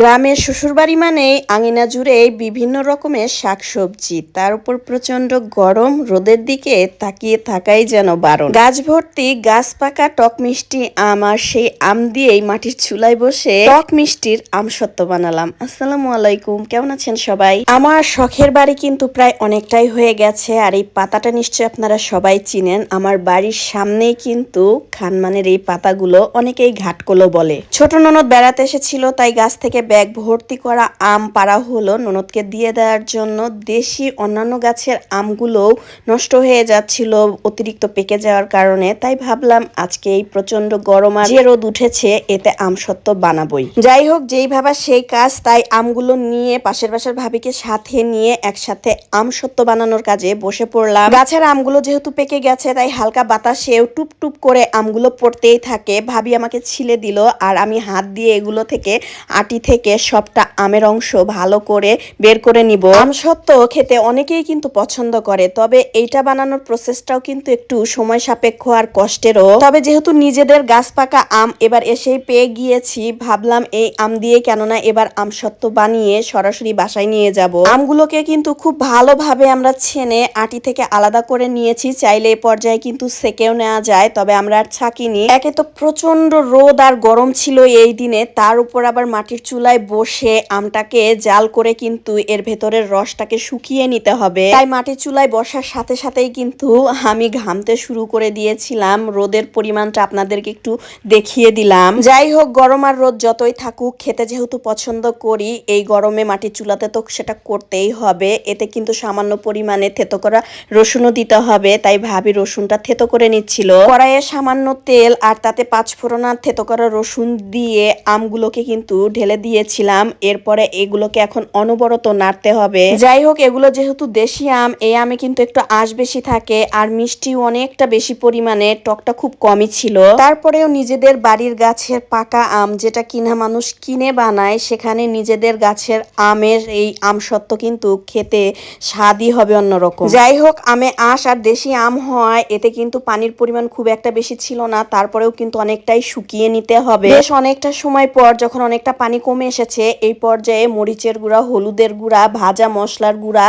গ্রামের শ্বশুরবাড়ি মানে আঙিনা জুড়ে বিভিন্ন রকমের শাকসবজি। তার উপর প্রচণ্ড গরম, রোদের দিকে তাকিয়ে থাকাই যেন বারণ। গাছ ভর্তি, গাছ পাকা, টক মিষ্টি, আম আর সেই আম দিয়েই মাটির চুলায় বসে টক মিষ্টির আম সত্য বানালাম। আসসালামু আলাইকুম, কেমন আছেন সবাই? আমার শখের বাড়ি কিন্তু প্রায় অনেকটাই হয়ে গেছে আর এই পাতাটা নিশ্চয়ই আপনারা সবাই চিনেন। আমার বাড়ির সামনেই কিন্তু খানমানের এই পাতাগুলো অনেকেই ঘাটকলো বলে। ছোট ননদ বেড়াতে এসেছিল, তাই গাছ থেকে ব্যাগ ভর্তি করা আম পাড়া হলো ননদকে দিয়ে দেওয়ার জন্য। দেশি অন্যান্য গাছের আমগুলোও নষ্ট হয়ে যাচ্ছিল, অতিরিক্ত পেকে যাওয়ার কারণে। তাই ভাবলাম, আজকে এই প্রচণ্ড গরম আর রোদ উঠেছে, এতে আম সত্ত্ব বানাবই। যাই হোক, যেই ভাবা সেই কাজ, তাই আমগুলো নিয়ে পাশের বাসার ভাবিকে সাথে নিয়ে একসাথে আম সত্ত্ব বানানোর কাজে বসে পড়লাম। গাছের আমগুলো যেহেতু পেকে গেছে, তাই হালকা বাতাসেও টুপ টুপ করে আমগুলো পড়তেই থাকে। ভাবি আমাকে ছিলে দিল, আর আমি হাত দিয়ে এগুলো থেকে আটি থেকে সবটা আমের অংশ ভালো করে বের করে নিব। আম সত্ত্ব খেতে অনেকেই কিন্তু পছন্দ করে, তবে এইটা বানানোর প্রসেসটাও কিন্তু একটু সময় সাপেক্ষ আর কষ্টেরও। তবে যেহেতু নিজেদের গাছ পাকা আম এবার এসেই পেয়ে গিয়েছি, ভাবলাম এই আম দিয়ে কেননা এবার আম সত্ত্ব বানিয়ে সরাসরি বাসায় নিয়ে যাব। আমগুলোকে কিন্তু খুব ভালোভাবে আমরা ছেনে আটি থেকে আলাদা করে নিয়েছি, চাইলে এই পর্যায়ে কিন্তু সেকেও নেওয়া যায়, তবে আমরা আর ছাকিনি। একে তো প্রচণ্ড রোদ আর গরম ছিল এই দিনে, তার উপর আবার মাটির চুলায় বসে আমটাকে জাল করে কিন্তু এর ভেতরের রসটাকে শুকিয়ে নিতে হবে। তাই মাটির চুলায় বসার সাথে সাথেই কিন্তু আমি ঘামতে শুরু করে দিয়েছিলাম। রোদের পরিমাণটা আপনাদেরকে একটু দেখিয়ে দিলাম। যাই হোক, গরম আর রোদ যতই থাকুক, খেতে যেহেতু পছন্দ করি, এই গরমে মাটির চুলাতে তো সেটা করতেই হবে। এতে কিন্তু সামান্য পরিমাণে থেতো করা রসুনও দিতে হবে। তাই ভাবি রসুনটা থেতো করে নিচ্ছিল। কড়াইয়ে সামান্য তেল আর তাতে পাঁচ ফোড়না থেতো করা রসুন দিয়ে আমগুলোকে কিন্তু ঢেলে দিয়েছিলাম, এরপরে এগুলোকে এখন অনবরত নাড়তে হবে। যাই হোক, এগুলো যেহেতু দেশি আম, এই আমে কিন্তু একটু আঁশ বেশি থাকে আর মিষ্টি অনেকটা বেশি পরিমাণে, টকটা খুব কমই ছিল। তারপরেও নিজেদের বাড়ির গাছের পাকা আম যেটা কিনা মানুষ কিনে বানায়, সেখানে নিজেদের গাছের আমের এই আম সত্ত্ব কিন্তু খেতে স্বাদই হবে অন্যরকম। যাই হোক, আমে আঁশ আর দেশি আম হয়, এতে কিন্তু পানির পরিমাণ খুব একটা বেশি ছিল না, তারপরেও কিন্তু অনেকটাই শুকিয়ে নিতে হবে। বেশ অনেকটা সময় পর যখন অনেকটা পানি কমে এসেছে। এই পর্যায়ে মরিচের গুঁড়া, হলুদের গুঁড়া, ভাজা মশলার গুঁড়া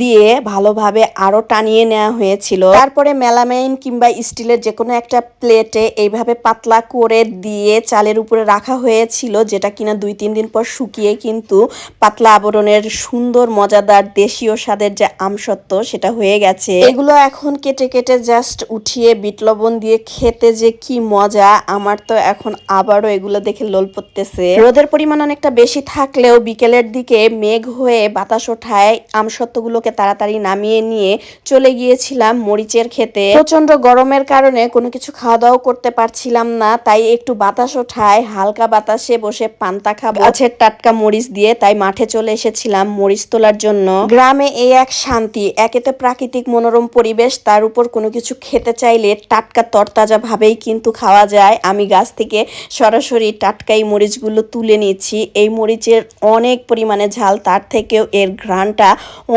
দিয়ে ভালোভাবে আরও টানিয়ে নেওয়া হয়েছিল। তারপরে মেলামাইন কিংবা স্টিলের যে কোনো একটা প্লেটে এইভাবে পাতলা করে দিয়ে চালের উপরে রাখা হয়েছিল, যেটা কিনা দুই তিন দিন পর শুকিয়ে কিন্তু পাতলা আবরণের সুন্দর, মজাদার দেশীয় স্বাদের যে আমসত্ব সেটা হয়ে গেছে। এগুলো এখন কেটে কেটে জাস্ট উঠিয়ে বিট লবণ দিয়ে খেতে যে কি মজা, আমার তো এখন আবারও এগুলো দেখে লোল পড়তেছে। রোদের পরিমাণ অনেকটা বেশি থাকলেও বিকেলের দিকে মেঘ হয়ে বাতাস ওঠায় আমসত্ত্বগুলোকে তাড়াতাড়ি নামিয়ে নিয়ে চলে গিয়েছিলাম মরিচের খেতে প্রচণ্ড গরমের কারণে কোনো কিছু খাওয়া দাওয়া করতে পারছিলাম না, তাই একটু বাতাস ওঠায় হালকা বাতাসে বসে পান্তা খাব। গাছের টাটকা মরিচ দিয়ে তাই মাঠে চলে এসেছিলাম মরিচ তোলার জন্য। গ্রামে এই এক শান্তি একেতে প্রাকৃতিক মনোরম পরিবেশ, তার উপর কোনো কিছু খেতে চাইলে টাটকা তরতাজা ভাবেই কিন্তু খাওয়া যায়। আমি গাছ থেকে সরাসরি টাটকাই মরিচগুলো তুলে নিচ্ছি। এই মরিচের অনেক পরিমাণে ঝাল, তার থেকেও এর ঘ্রাণটা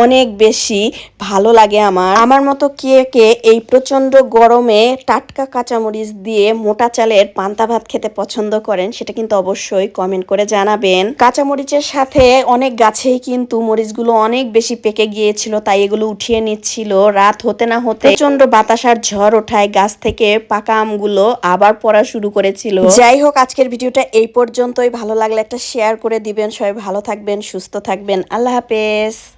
অনেক বেশি ভালো লাগে আমার। আমার মতো কে কে এই প্রচণ্ড গরমে টাটকা কাঁচামরিচ দিয়ে মোটা চালের পান্তা ভাত খেতে পছন্দ করেন, সেটা কিন্তু অবশ্যই কমেন্ট করে জানাবেন। কাঁচামরিচের সাথে অনেক গাছেই কিন্তু মরিচগুলো অনেক বেশি পেকে গিয়েছিল, তাই এগুলো উঠিয়ে নিচ্ছিল। রাত হতে না হতে প্রচণ্ড বাতাসার ঝড় ওঠায় গাছ থেকে পাকা আমগুলো আবার পড়া শুরু করেছিল। যাই হোক, আজকের ভিডিওটা এই পর্যন্তই। ভালো লাগলে একটা শেয়ার করে দিবেন। সবাই ভালো থাকবেন সুস্থ থাকবেন। আল্লাহ হাফেজ।